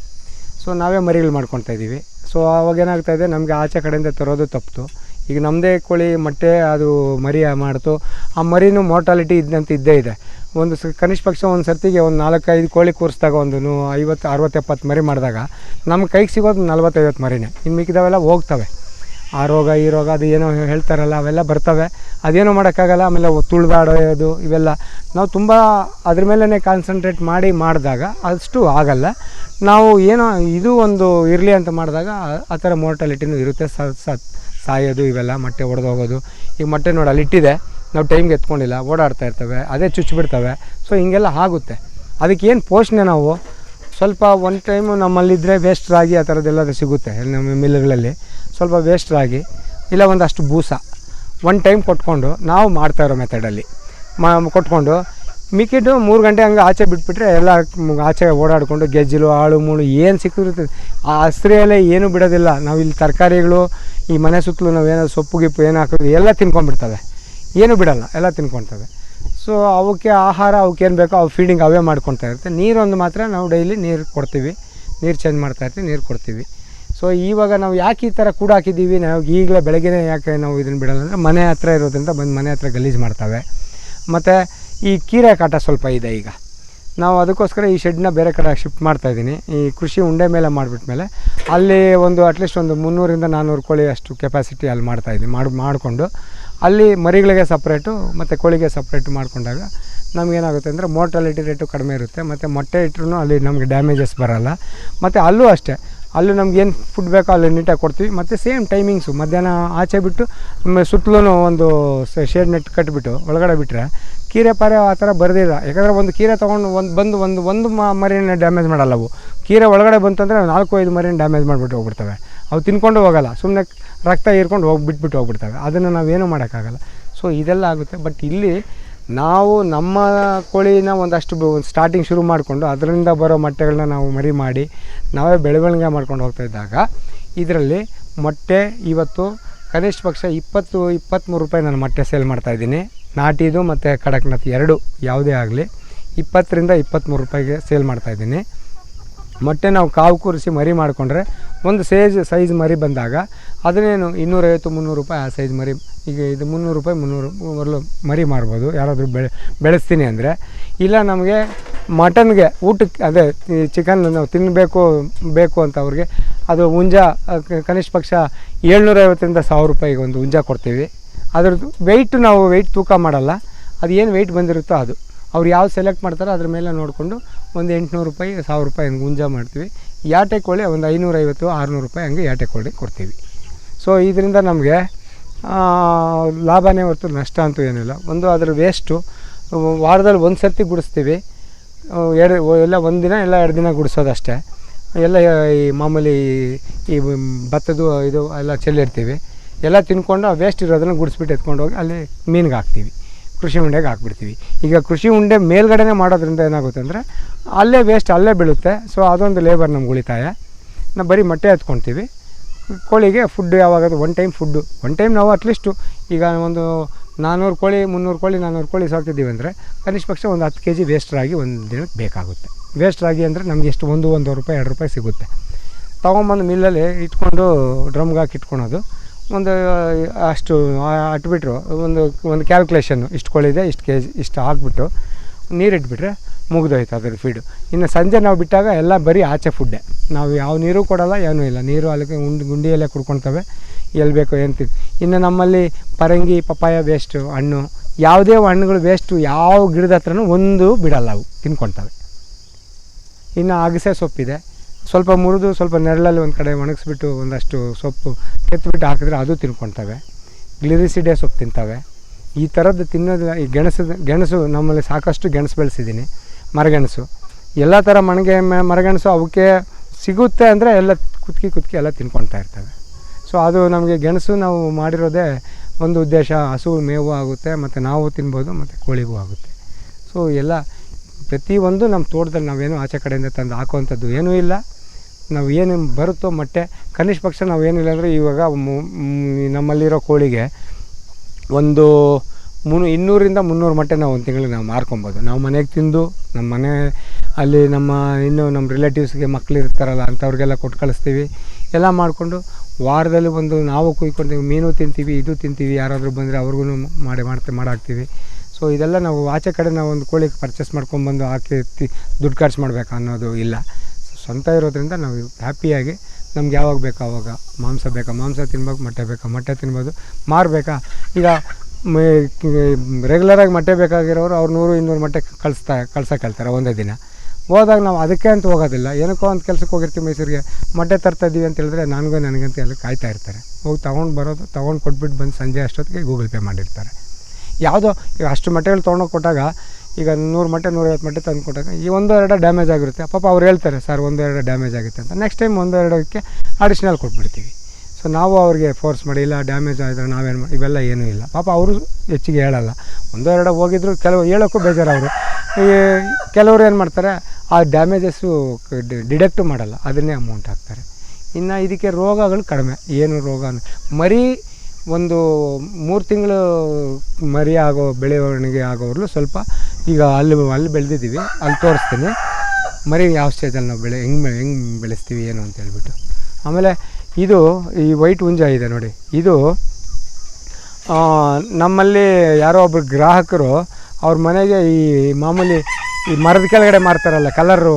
ಸೊ ನಾವೇ ಮರಿಗಳು ಮಾಡ್ಕೊತಾ ಇದ್ದೀವಿ. ಸೊ ಆವಾಗ ಏನಾಗ್ತಾ ಇದೆ, ನಮಗೆ ಆಚೆ ಕಡೆಯಿಂದ ತರೋದು ತಪ್ಪಿತು ಈಗ ನಮ್ಮದೇ ಕೋಳಿ ಮೊಟ್ಟೆ ಅದು ಮರಿ ಮಾಡ್ತು. ಆ ಮರಿನೂ ಮೋರ್ಟಾಲಿಟಿ ಇದ್ದಂತ ಇದ್ದೇ ಇದೆ. ಒಂದು ಸ, ಕನಿಷ್ಠ ಪಕ್ಷ ಒಂದು ಸರ್ತಿಗೆ ಒಂದು ನಾಲ್ಕೈದು ಕೋಳಿ ಕೂರಿಸಿದಾಗ ಒಂದು ಐವತ್ತು, ಅರವತ್ತು ಎಪ್ಪತ್ತು ಮರಿ ಮಾಡಿದಾಗ ನಮ್ಮ ಕೈಗೆ ಸಿಗೋದು ನಲ್ವತ್ತೈವತ್ತು ಮರಿನೇ. ಇನ್ನು ಮಿಕ್ಕಿದವೆಲ್ಲ ಹೋಗ್ತವೆ. ಆ ರೋಗ ಈ ರೋಗ ಅದು ಏನೋ ಹೇಳ್ತಾರಲ್ಲ, ಅವೆಲ್ಲ ಬರ್ತವೆ. ಅದೇನೋ ಮಾಡೋಕ್ಕಾಗಲ್ಲ, ಆಮೇಲೆ ತುಳಿದಾಡೋದು ಇವೆಲ್ಲ. ನಾವು ತುಂಬ ಅದ್ರ ಮೇಲೇ ಕಾನ್ಸಂಟ್ರೇಟ್ ಮಾಡಿ ಮಾಡಿದಾಗ ಅಷ್ಟು ಆಗಲ್ಲ. ನಾವು ಏನೋ ಇದು ಒಂದು ಇರಲಿ ಅಂತ ಮಾಡಿದಾಗ ಆ- ಥರ ಮೋರ್ಟಾಲಿಟಿನೂ ಇರುತ್ತೆ. ಸತ್ ಸಾಯೋದು ಇವೆಲ್ಲ, ಮೊಟ್ಟೆ ಒಡೆದು ಹೋಗೋದು. ಈಗ ಮೊಟ್ಟೆ ನೋಡಿ ಅಲ್ಲಿ ಇಟ್ಟಿದೆ. ನಾವು ಟೈಮ್ಗೆ ಎತ್ಕೊಂಡಿಲ್ಲ, ಓಡಾಡ್ತಾ ಇರ್ತವೆ, ಅದೇ ಚುಚ್ಚಿಬಿಡ್ತವೆ ಸೊ ಹೀಗೆಲ್ಲ ಆಗುತ್ತೆ. ಅದಕ್ಕೆ ಏನು ಪೋಷಣೆ ನಾವು? ಸ್ವಲ್ಪ ಒನ್ ಟೈಮು ನಮ್ಮಲ್ಲಿದ್ದರೆ ವೇಸ್ಟ್ ರಾಗಿ ಆ ಥರದ್ದೆಲ್ಲ ಸಿಗುತ್ತೆ ನಮ್ಮ ಮಿಲ್ಗಳಲ್ಲಿ. ಸ್ವಲ್ಪ ವೇಸ್ಟ್ ರಾಗಿ, ಇಲ್ಲ ಒಂದಷ್ಟು ಬೂಸ. ಒನ್ ಟೈಮ್ ಕೊಟ್ಕೊಂಡು ನಾವು ಮಾಡ್ತಾ ಇರೋ ಮೆಥಡಲ್ಲಿ ಮಾ, ಕೊಟ್ಕೊಂಡು ಮಿಕ್ಕಿಟ್ಟು ಮೂರು ಗಂಟೆ ಹಂಗೆ ಆಚೆ ಬಿಟ್ಬಿಟ್ರೆ ಎಲ್ಲ ಆಚೆ ಓಡಾಡಿಕೊಂಡು ಗೆಜ್ಜಲು ಆಳು ಮೂಳು ಏನು ಸಿಕ್ಕಿರುತ್ತೆ, ಆ ಹಸ್ರಿಯಲ್ಲೇ ಏನೂ ಬಿಡೋದಿಲ್ಲ. ನಾವು ಇಲ್ಲಿ ತರಕಾರಿಗಳು, ಈ ಮನೆ ಸುತ್ತಲೂ ನಾವು ಏನಾದ್ರು ಸೊಪ್ಪು, ಗಿಪ್ಪು ಏನು ಹಾಕಿದ್ವಿ ಎಲ್ಲ ತಿನ್ಕೊಂಡ್ಬಿಡ್ತವೆ. ಏನೂ ಬಿಡೋಲ್ಲ, ಎಲ್ಲ ತಿನ್ಕೊಳ್ತವೆ ಸೊ ಅವಕ್ಕೆ ಆಹಾರ, ಅವಕ್ಕೆ ಏನು ಬೇಕೋ ಅವು ಫೀಡಿಂಗ್ ಅವೇ ಮಾಡ್ಕೊಳ್ತಾ ಇರುತ್ತೆ. ನೀರೊಂದು ಮಾತ್ರ ನಾವು ಡೈಲಿ ನೀರು ಕೊಡ್ತೀವಿ. ನೀರು ಚೇಂಜ್ ಮಾಡ್ತಾ ಇರ್ತೀವಿ, ನೀರು ಕೊಡ್ತೀವಿ. ಸೊ ಇವಾಗ ನಾವು ಯಾಕೆ ಈ ಥರ ಕೂಡ ಹಾಕಿದ್ದೀವಿ? ನಾವು ಈಗಲೇ ಬೆಳಗ್ಗೆನೇ ಯಾಕೆ ನಾವು ಇದನ್ನು ಬಿಡಲ್ಲ ಅಂದರೆ ಮನೆ ಹತ್ರ ಇರೋದ್ರಿಂದ ಬಂದು ಮನೆ ಹತ್ರ ಗಲೀಜು ಮಾಡ್ತವೆ. ಮತ್ತು ಈ ಕೀರೆ ಕಾಟ ಸ್ವಲ್ಪ ಇದೆ ಈಗ. ನಾವು ಅದಕ್ಕೋಸ್ಕರ ಈ ಶೆಡ್ನ ಬೇರೆ ಕಡೆ ಶಿಫ್ಟ್ ಮಾಡ್ತಾ ಇದ್ದೀನಿ. ಈ ಕೃಷಿ ಉಂಡೆ ಮೇಲೆ ಮಾಡಿಬಿಟ್ಮೇಲೆ ಅಲ್ಲಿ ಒಂದು ಅಟ್ಲೀಸ್ಟ್ ಒಂದು ಮುನ್ನೂರಿಂದ ನಾನ್ನೂರು ಕೋಳಿ ಅಷ್ಟು ಕೆಪಾಸಿಟಿ ಅಲ್ಲಿ ಮಾಡ್ತಾಯಿದ್ದೀನಿ ಮಾಡಿ ಮಾಡಿಕೊಂಡು. ಅಲ್ಲಿ ಮರಿಗಳಿಗೆ ಸಪ್ರೇಟು ಮತ್ತು ಕೋಳಿಗೆ ಸಪ್ರೇಟು ಮಾಡಿಕೊಂಡಾಗ ನಮಗೇನಾಗುತ್ತೆ ಅಂದರೆ ಮೋರ್ಟಾಲಿಟಿ ರೇಟು ಕಡಿಮೆ ಇರುತ್ತೆ, ಮತ್ತು ಮೊಟ್ಟೆ ಇಟ್ಟರು ಅಲ್ಲಿ ನಮಗೆ ಡ್ಯಾಮೇಜಸ್ ಬರೋಲ್ಲ. ಮತ್ತು ಅಲ್ಲೂ ಅಷ್ಟೇ, ಅಲ್ಲೂ ನಮ್ಗೆ ಏನು ಫುಡ್ ಬೇಕೋ ಅಲ್ಲಿ ನೀಟಾಗಿ ಕೊಡ್ತೀವಿ, ಮತ್ತು ಸೇಮ್ ಟೈಮಿಂಗ್ಸು ಮಧ್ಯಾಹ್ನ ಆಚೆ ಬಿಟ್ಟು ಸುತ್ತಲೂ ಒಂದು ಶೇಡ್ ನೆಟ್ ಕಟ್ಬಿಟ್ಟು ಒಳಗಡೆ ಬಿಟ್ಟರೆ ಕೀರೆ ಪಾರೆ ಆ ಥರ ಬರೆದಿಲ್ಲ ಯಾಕಂದರೆ ಒಂದು ಕೀರೆ ತೊಗೊಂಡು ಒಂದು ಬಂದು ಒಂದು ಒಂದು ಮರಿನ ಡ್ಯಾಮೇಜ್ ಮಾಡಲ್ಲ ಅವು. ಕೀರೆ ಒಳಗಡೆ ಬಂತಂದರೆ ನಾಲ್ಕು, ಐದು ಮರಿನ ಡ್ಯಾಮೇಜ್ ಮಾಡಿಬಿಟ್ಟು ಹೋಗ್ಬಿಡ್ತವೆ. ಅವು ತಿನ್ಕೊಂಡು ಹೋಗಲ್ಲ. ಸುಮ್ಮನೆ ರಕ್ತ ಹೀರ್ಕೊಂಡು ಹೋಗಿ, ಬಿಟ್ಬಿಟ್ಟು ಹೋಗ್ಬಿಡ್ತವೆ ಅದನ್ನು ನಾವೇನು ಮಾಡೋಕ್ಕಾಗಲ್ಲ. ಸೊ ಇದೆಲ್ಲ ಆಗುತ್ತೆ. ಬಟ್ ಇಲ್ಲಿ ನಾವು ನಮ್ಮ ಕೋಳಿನ ಒಂದಷ್ಟು ಸ್ಟಾರ್ಟಿಂಗ್ ಶುರು ಮಾಡಿಕೊಂಡು ಅದರಿಂದ ಬರೋ ಮೊಟ್ಟೆಗಳನ್ನ ನಾವು ಮರಿ ಮಾಡಿ, ನಾವೇ ಬೆಳವಣಿಗೆ ಮಾಡ್ಕೊಂಡು ಹೋಗ್ತಾ ಇದ್ದಾಗ, ಇದರಲ್ಲಿ ಮೊಟ್ಟೆ ಇವತ್ತು ಕನಿಷ್ಠ ಪಕ್ಷ ಇಪ್ಪತ್ತು ಇಪ್ಪತ್ತ್ಮೂರು ರೂಪಾಯಿ ನಾನು ಮೊಟ್ಟೆ ಸೇಲ್ ಮಾಡ್ತಾಯಿದ್ದೀನಿ ನಾಟಿದು ಮತ್ತು ಕಡಕ್ನಾಥ್ ಎರಡು, ಯಾವುದೇ ಆಗಲಿ. ಇಪ್ಪತ್ತರಿಂದ ಇಪ್ಪತ್ತ್ಮೂರು ರೂಪಾಯಿಗೆ ಸೇಲ್ ಮಾಡ್ತಾಯಿದ್ದೀನಿ ಮೊಟ್ಟೆ ನಾವು ಕಾವು ಕೂರಿಸಿ ಮರಿ ಮಾಡಿಕೊಂಡ್ರೆ ಒಂದು ಸೈಜ್ ಸೈಜ್ ಮರಿ ಬಂದಾಗ ಅದನ್ನೇನು ಇನ್ನೂರೈವತ್ತು ಮುನ್ನೂರು ರೂಪಾಯಿ ಆ ಸೈಜ್ ಮರಿ, ಈಗ ಇದು ಮುನ್ನೂರು ರೂಪಾಯಿ ಮುನ್ನೂರು, ಮೊದಲು ಮರಿ ಮಾಡ್ಬೋದು. ಯಾರಾದರೂ ಬೆಳೆ, ಬೆಳೆಸ್ತೀನಿ ಅಂದರೆ. ಇಲ್ಲ ನಮಗೆ ಮಟನ್ಗೆ ಊಟಕ್ಕೆ, ಅದೇ ಚಿಕನ್ ನಾವು ತಿನ್ನಬೇಕು ಬೇಕು ಅಂತ ಅವ್ರಿಗೆ ಅದು ಹುಂಜ, ಕನಿಷ್ಠ ಪಕ್ಷ ಏಳ್ನೂರೈವತ್ತರಿಂದ ಸಾವಿರ ರೂಪಾಯಿಗೆ ಒಂದು ಹುಂಜ ಕೊಡ್ತೀವಿ. ಅದ್ರದ್ದು ವೆಯ್ಟ್ ನಾವು ವೆಯ್ಟ್ ತೂಕ ಮಾಡಲ್ಲ. ಅದು ಏನು ವೆಯ್ಟ್ ಬಂದಿರುತ್ತೋ ಅದು. ಅವ್ರು ಯಾವ್ದು ಸೆಲೆಕ್ಟ್ ಮಾಡ್ತಾರೋ ಅದ್ರ ಮೇಲೆ ನೋಡಿಕೊಂಡು ಒಂದು ಎಂಟುನೂರು ರೂಪಾಯಿ, ಸಾವಿರ ರೂಪಾಯಿ ಹಂಗೆ ಗುಂಜ ಮಾಡ್ತೀವಿ. ಯಾಟೆ ಕೋಳಿ ಒಂದು ಐನೂರೈವತ್ತು, ಆರುನೂರು ರೂಪಾಯಿ ಹಂಗೆ ಯಾಟೆ ಕೋಳಿ ಕೊಡ್ತೀವಿ. ಸೊ ಇದರಿಂದ ನಮಗೆ ಲಾಭನೇ ಹೊರತು ನಷ್ಟ ಅಂತೂ ಏನಿಲ್ಲ. ಒಂದು ಅದ್ರ ವೇಸ್ಟು ವಾರದಲ್ಲಿ ಒಂದು ಸರ್ತಿ ಗುಡಿಸ್ತೀವಿ. ಎರಡು ಎಲ್ಲ ಒಂದು ದಿನ, ಎಲ್ಲ ಎರಡು ದಿನ ಗುಡಿಸೋದಷ್ಟೇ. ಎಲ್ಲ, ಈ ಮಾಮೂಲಿ, ಈ ಭತ್ತದ್ದು ಇದು ಎಲ್ಲ ಚೆಲ್ಲಿರ್ತೀವಿ. ಎಲ್ಲ ತಿನ್ಕೊಂಡು ಆ ವೇಸ್ಟ್ ಇರೋದನ್ನು ಗುಡಿಸ್ಬಿಟ್ಟು ಎತ್ಕೊಂಡು ಹೋಗಿ ಅಲ್ಲಿ ಮೀನಿಗೆ ಹಾಕ್ತೀವಿ ಕೃಷಿ ಉಂಡೆಗೆ ಹಾಕ್ಬಿಡ್ತೀವಿ. ಈಗ ಕೃಷಿ ಉಂಡೆ ಮೇಲ್ಗಡೆನೇ ಮಾಡೋದ್ರಿಂದ ಏನಾಗುತ್ತೆ ಅಂದರೆ ಅಲ್ಲೇ ವೇಸ್ಟ್ ಅಲ್ಲೇ ಬೀಳುತ್ತೆ. ಸೊ ಅದೊಂದು ಲೇಬರ್ ನಮ್ಗೆ ಉಳಿತಾಯ. ನಾವು ಬರೀ ಮೊಟ್ಟೆ ಹತ್ಕೊತೀವಿ ಕೋಳಿಗೆ food ಯಾವಾಗದು one time food one time ನಾವು ಅಟ್ಲೀಸ್ಟು ಈಗ ಒಂದು ನಾನ್ನೂರು ಕೋಳಿ, ಮುನ್ನೂರು ಕೋಳಿ ನಾನ್ನೂರು ಕೋಳಿ ಸಾಕ್ತಿದ್ದೀವಿ ಅಂದರೆ ಕನಿಷ್ಠ ಪಕ್ಷ ಒಂದು ಹತ್ತು ಕೆ ಜಿ ವೇಸ್ಟ್ ರಾಗಿ ಒಂದು ದಿನಕ್ಕೆ ಬೇಕಾಗುತ್ತೆ. ವೇಸ್ಟ್ ರಾಗಿ ಅಂದರೆ ನಮಗೆ ಎಷ್ಟು ಒಂದು ಒಂದೂವರೆ ರೂಪಾಯಿ, ಎರಡು ರೂಪಾಯಿ ಸಿಗುತ್ತೆ. ತೊಗೊಂಬಂದು ಮಿಲ್ಲಲ್ಲಿ ಇಟ್ಕೊಂಡು ಡ್ರಮ್ಗೆ ಹಾಕಿ ಇಟ್ಕೊಳೋದು. ಒಂದು ಅಷ್ಟು ಅಟ್ಬಿಟ್ರು. ಒಂದು ಒಂದು ಕ್ಯಾಲ್ಕುಲೇಷನ್ನು ಇಷ್ಟು ಕೋಳಿದೆ, ಇಷ್ಟು ಕೆ ಜಿ ಇಷ್ಟು ಹಾಕ್ಬಿಟ್ಟು ನೀರಿಟ್ಬಿಟ್ರೆ ಮುಗಿದೋಯ್ತು ಅದ್ರ ಫೀಡು ಇನ್ನು ಸಂಜೆ ನಾವು ಬಿಟ್ಟಾಗ ಎಲ್ಲ ಬರೀ ಆಚೆ ಫುಡ್ಡೆ ನಾವು ಯಾವ ನೀರು ಕೊಡೋಲ್ಲ, ಏನೂ ಇಲ್ಲ. ನೀರು ಅಲ್ಲಿಗೆ ಉಂಡು, ಗುಂಡಿಯಲ್ಲೇ ಕುಡ್ಕೊಳ್ತವೆ ಎಲ್ಲಿ ಬೇಕು ಏನು ಇನ್ನು ನಮ್ಮಲ್ಲಿ ಪರಂಗಿ, ಪಪ್ಪಾಯ ವೇಸ್ಟು ಹಣ್ಣು, ಯಾವುದೇ ಹಣ್ಣುಗಳು ವೇಸ್ಟು ಯಾವ ಗಿಡದ ಹತ್ರನೂ ಒಂದು ಬಿಡಲ್ಲ ಅವು. ತಿನ್ಕೊಳ್ತವೆ ಇನ್ನು ಅಗಸೆ ಸೊಪ್ಪಿದೆ. ಸ್ವಲ್ಪ ಮುರಿದು ಸ್ವಲ್ಪ ನೆರಳಲ್ಲಿ ಒಂದು ಕಡೆ ಒಣಗಿಸ್ಬಿಟ್ಟು ಒಂದಷ್ಟು ಸೊಪ್ಪು ಕೆತ್ತಿಬಿಟ್ಟು ಹಾಕಿದ್ರೆ ಅದು ತಿನ್ಕೊತವೆ. ಗ್ಲಿರಿಸಿಡೆ ಸೊಪ್ಪು ತಿಂತವೆ. ಈ ಥರದ್ದು ತಿನ್ನೋದು, ಈ ಗೆಣಸು ಗೆಣಸು ನಮ್ಮಲ್ಲಿ ಸಾಕಷ್ಟು ಗೆಣಸು ಬೆಳೆಸಿದ್ದೀನಿ. ಮರಗೆಣಸು. ಎಲ್ಲ ಥರ ಮಣಗೆ ಮರಗೆಣಸು ಅವಕ್ಕೆ ಸಿಗುತ್ತೆ ಅಂದರೆ ಎಲ್ಲ ಕುತ್ಕಿ ಕುತ್ಕಿ ಎಲ್ಲ ತಿನ್ಕೊಳ್ತಾ ಇರ್ತವೆ. ಸೊ ಅದು ನಮಗೆ ಗೆಣಸು ನಾವು ಮಾಡಿರೋದೇ ಒಂದು ಉದ್ದೇಶ. ಹಸು ಮೇವು ಆಗುತ್ತೆ, ಮತ್ತು ನಾವು ತಿನ್ಬೋದು, ಮತ್ತು ಕೋಳಿಗೂ ಆಗುತ್ತೆ. ಸೊ ಎಲ್ಲ ಪ್ರತಿಯೊಂದು ನಮ್ಮ ತೋಟದಲ್ಲಿ ನಾವೇನು ಆಚೆ ಕಡೆಯಿಂದ ತಂದು ಹಾಕುವಂಥದ್ದು ಏನೂ ಇಲ್ಲ. ನಾವು ಏನು ಬರುತ್ತೋ ಮೊಟ್ಟೆ, ಕನಿಷ್ಠ ಪಕ್ಷ ನಾವು ಏನಿಲ್ಲ ಅಂದರೆ ಇವಾಗ ನಮ್ಮಲ್ಲಿರೋ ಕೋಳಿಗೆ ಒಂದು ಮುನ್ನೂ, ಇನ್ನೂರಿಂದ ಮುನ್ನೂರು ಮೊಟ್ಟೆ ನಾವು ಒಂದು ತಿಂಗಳಿಗೆ ನಾವು ಮಾರ್ಕೊಬೋದು. ನಾವು ಮನೆಗೆ ತಿಂದು ನಮ್ಮ ಮನೆ ಅಲ್ಲಿ ನಮ್ಮ, ಇನ್ನೂ ನಮ್ಮ ರಿಲೇಟಿವ್ಸ್ಗೆ ಮಕ್ಳು ಇರ್ತಾರಲ್ಲ ಅಂಥವ್ರಿಗೆಲ್ಲ ಕೊಟ್ಟು ಕಳಿಸ್ತೀವಿ. ಎಲ್ಲ ಮಾಡಿಕೊಂಡು ವಾರದಲ್ಲಿ ಒಂದು ನಾವು ಕುಯ್ಕೊಂಡು ಮೀನು ತಿಂತೀವಿ, ಇದು ತಿಂತೀವಿ, ಯಾರಾದರೂ ಬಂದರೆ ಅವ್ರಿಗೂ ಮಾಡಿ ಮಾಡ್ತೀವಿ ಮಾಡಾಕ್ತೀವಿ. ಸೊ ಇದೆಲ್ಲ ನಾವು ಆಚೆ ಕಡೆ ನಾವು ಒಂದು ಕೋಳಿ ಪರ್ಚೇಸ್ ಮಾಡ್ಕೊಂಬಂದು ಹಾಕಿ ದುಡ್ಡು ಖರ್ಚು ಮಾಡಬೇಕು ಅನ್ನೋದು ಇಲ್ಲ. ಸ್ವಂತ ಇರೋದ್ರಿಂದ ನಾವು ಹ್ಯಾಪಿಯಾಗಿ ನಮ್ಗೆ ಯಾವಾಗ ಬೇಕೋ ಆವಾಗ ಮಾಂಸ ಬೇಕಾ? ಮಾಂಸ ತಿನ್ಬೇಕು ಮೊಟ್ಟೆ ಬೇಕಾ? ಮೊಟ್ಟೆ ತಿನ್ಬೋದು. ಮಾರಬೇಕಾ? ಈಗ ರೆಗ್ಯುಲರಾಗಿ ಮೊಟ್ಟೆ ಬೇಕಾಗಿರೋರು ಅವ್ರು ನೂರು, ಇನ್ನೂರು ಮೊಟ್ಟೆ ಕಳಿಸ್ತಾ ಕಳ್ಸೋಕೆ ಹೇಳ್ತಾರೆ ಒಂದೇ ದಿನ. ಹೋದಾಗ ನಾವು ಅದಕ್ಕೆ ಅಂತ ಹೋಗೋದಿಲ್ಲ. ಏನಕ್ಕೋ ಒಂದು ಕೆಲಸಕ್ಕೆ ಹೋಗಿರ್ತೀವಿ ಮೈಸೂರಿಗೆ. ಮೊಟ್ಟೆ ತರ್ತಾ ಇದ್ದೀವಿ ಅಂತ ಹೇಳಿದ್ರೆ ನನಗೂ ನನಗಂತ ಎಲ್ಲ ಕಾಯ್ತಾ ಇರ್ತಾರೆ. ಹೋಗಿ ತೊಗೊಂಡು ಬರೋದು, ತೊಗೊಂಡು ಕೊಟ್ಬಿಟ್ಟು ಬಂದು ಸಂಜೆ ಅಷ್ಟೊತ್ತಿಗೆ ಗೂಗಲ್ ಪೇ ಮಾಡಿರ್ತಾರೆ. ಯಾವುದೋ, ಈಗ ಅಷ್ಟು ಮೊಟ್ಟೆಗಳು ತೊಗೊಂಡೋಗಿ ಕೊಟ್ಟಾಗ ಈಗ ನೂರು ಮಟ್ಟೆ, ನೂರೈವತ್ತು ಮಟ್ಟೆ ತಂದು ಕೊಟ್ಟಾಗ ಈ ಒಂದೆರಡು ಡ್ಯಾಮೇಜ್ ಆಗಿರುತ್ತೆ. ಪಾಪ ಅವ್ರು ಹೇಳ್ತಾರೆ, ಸರ್, ಒಂದೆರಡು ಡ್ಯಾಮೇಜ್ ಆಗುತ್ತೆ ಅಂತ. ನೆಕ್ಸ್ಟ್ ಟೈಮ್ ಒಂದೆರಡಕ್ಕೆ ಅಡಿಷ್ನಲ್ ಕೊಟ್ಬಿಡ್ತೀವಿ. ಸೊ ನಾವು ಅವ್ರಿಗೆ ಫೋರ್ಸ್ ಮಾಡಿ, ಇಲ್ಲ ಡ್ಯಾಮೇಜ್ ಆದರೆ ನಾವೇನು ಮಾಡಿ ಇವೆಲ್ಲ ಏನೂ ಇಲ್ಲ. ಪಾಪ ಅವರು ಹೆಚ್ಚಿಗೆ ಹೇಳಲ್ಲ. ಒಂದೆರಡು ಹೋಗಿದ್ರು ಕೆಲವು ಹೇಳೋಕ್ಕೂ ಬೇಜಾರು ಅವರು. ಈ ಕೆಲವರು ಏನು ಮಾಡ್ತಾರೆ, ಆ ಡ್ಯಾಮೇಜಸ್ಸು ಡಿಡೆಕ್ಟು ಮಾಡಲ್ಲ. ಅದನ್ನೇ ಅಮೌಂಟ್ ಹಾಕ್ತಾರೆ. ಇನ್ನು ಇದಕ್ಕೆ ರೋಗಗಳು ಕಡಿಮೆ. ಏನು ರೋಗ ಮರಿ ಒಂದು ಮೂರು ತಿಂಗಳು ಮರಿ ಆಗೋ, ಬೆಳವಣಿಗೆ ಆಗೋರ್ಲು ಸ್ವಲ್ಪ ಈಗ ಅಲ್ಲಿ ಅಲ್ಲಿ ಬೆಳೆದಿದ್ದೀವಿ, ಅಲ್ಲಿ ತೋರಿಸ್ತೀನಿ. ಮರಿ ಯಾವ ಸ್ಟೇಜಲ್ಲಿ ನಾವು ಬೆಳೆ, ಹೆಂಗೆ ಹೆಂಗೆ ಬೆಳೆಸ್ತೀವಿ, ಏನು ಅಂತ ಹೇಳ್ಬಿಟ್ಟು. ಆಮೇಲೆ ಇದು ಈ ವೈಟ್ ಹುಂಜ ಇದೆ ನೋಡಿ. ಇದು ನಮ್ಮಲ್ಲಿ ಯಾರೋ ಒಬ್ಬರು ಗ್ರಾಹಕರು ಅವ್ರ ಮನೆಗೆ ಈ ಮಾಮೂಲಿ ಈ ಮರದ ಕೆಳಗಡೆ ಮಾರ್ತಾರಲ್ಲ ಕಲರು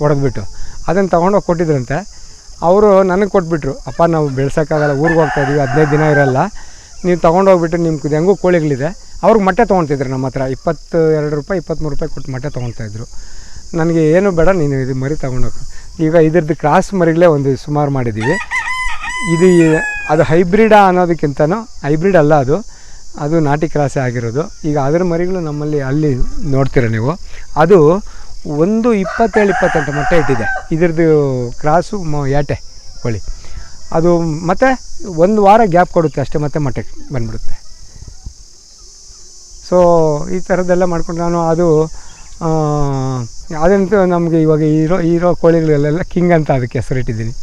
ಹೊಡೆದ್ಬಿಟ್ಟು ಅದನ್ನು ತೊಗೊಂಡೋಗಿ ಕೊಟ್ಟಿದ್ರಂತೆ. ಅವರು ನನಗೆ ಕೊಟ್ಬಿಟ್ರು. ಅಪ್ಪ, ನಾವು ಬೆಳ್ಸೋಕ್ಕಾಗಲ್ಲ, ಊರಿಗೆ ಹೋಗ್ತಾಯಿದ್ದೀವಿ ಹದಿನೈದು ದಿನ ಇರಲ್ಲ. ನೀವು ತೊಗೊಂಡೋಗ್ಬಿಟ್ಟು ನಿಮ್ಗೆ ಹೆಂಗೂ ಕೋಳಿಗಳಿದೆ, ಅವ್ರಿಗೆ ಮೊಟ್ಟೆ ತೊಗೊಳ್ತಿದ್ರು ನಮ್ಮ ಹತ್ರ. ಇಪ್ಪತ್ತು ಎರಡು ರೂಪಾಯಿ ಇಪ್ಪತ್ತ್ಮೂರು ರೂಪಾಯಿ ಕೊಟ್ಟು ಮೊಟ್ಟೆ ತೊಗೊಳ್ತಾಯಿದ್ರು ನನಗೆ ಏನು ಬೇಡ, ನೀನು ಇದು ಮರಿ ತೊಗೊಂಡೋಗ ಈಗ ಇದ್ರದ್ದು ಕ್ರಾಸ್ ಮರಿಗಳೇ ಒಂದು ಸುಮಾರು ಮಾಡಿದ್ದೀವಿ ಇದು ಅದು ಹೈಬ್ರಿಡಾ ಅನ್ನೋದಕ್ಕಿಂತನೂ ಹೈಬ್ರಿಡ್ ಅಲ್ಲ ಅದು. ಅದು ನಾಟಿ ಕ್ರಾಸೇ ಆಗಿರೋದು. ಈಗ ಅದರ ಮರಿಗಳು ನಮ್ಮಲ್ಲಿ ಅಲ್ಲಿ ನೋಡ್ತೀರ ನೀವು? ಅದು ಒಂದು ಇಪ್ಪತ್ತೇಳು, ಇಪ್ಪತ್ತೆಂಟು ಮೊಟ್ಟೆ ಇಟ್ಟಿದೆ. ಇದ್ರದ್ದು ಕ್ರಾಸು ಮ ಯಾಟೆ ಕೋಳಿ. ಅದು ಮತ್ತೆ ಒಂದು ವಾರ ಗ್ಯಾಪ್ ಕೊಡುತ್ತೆ ಅಷ್ಟೇ ಮತ್ತೆ ಮೊಟ್ಟೆ ಬಂದ್ಬಿಡುತ್ತೆ. ಸೊ ಈ ಥರದ್ದೆಲ್ಲ ಮಾಡ್ಕೊಂಡು ನಾನು ಅದು ಅದಂತೂ ನಮಗೆ ಇವಾಗ ಇರೋ ಇರೋ ಕೋಳಿಗಳಲ್ಲೆಲ್ಲ ಕಿಂಗ್ ಅಂತ ಅದಕ್ಕೆ ಹೆಸರಿಟ್ಟಿದ್ದೀನಿ.